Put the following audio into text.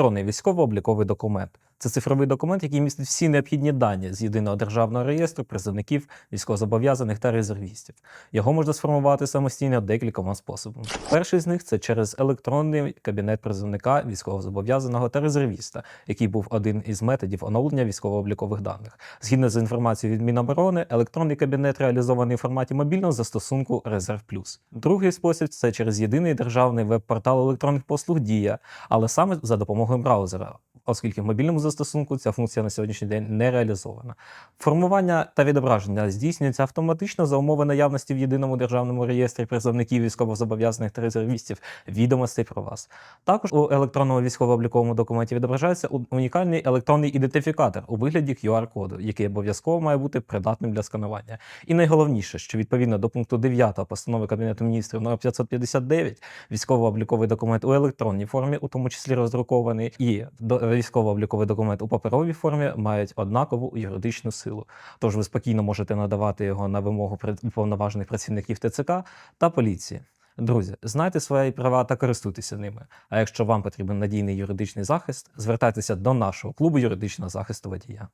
електронний військово-обліковий документ. Це цифровий документ, який містить всі необхідні дані з єдиного державного реєстру призовників, військовозобов'язаних та резервістів. Його можна сформувати самостійно декількома способами. Перший з них це через електронний кабінет призовника, військовозобов'язаного та резервіста, який був один із методів оновлення військово-облікових даних. Згідно з інформацією від Міноборони, електронний кабінет реалізований в форматі мобільного застосунку Резерв Плюс. Другий спосіб це через єдиний державний веб-портал електронних послуг Дія, але саме за допомогою браузера. Оскільки в мобільному застосунку ця функція на сьогоднішній день не реалізована. Формування та відображення здійснюється автоматично за умови наявності в єдиному державному реєстрі призовників військовозобов'язаних та резервістів відомостей про вас. Також у електронному військово-обліковому документі відображається унікальний електронний ідентифікатор у вигляді QR-коду, який обов'язково має бути придатним для сканування. І найголовніше, що відповідно до пункту 9 постанови Кабінету міністрів номер 559 військово-обліковий документ у електронній формі, у тому числі роздрукований, і до- військово-обліковий документ у паперовій формі мають однакову юридичну силу. Тож ви спокійно можете надавати його на вимогу повноважених працівників ТЦК та поліції. Друзі, знайте свої права та користуйтеся ними. А якщо вам потрібен надійний юридичний захист, звертайтеся до нашого клубу юридичного захисту водія.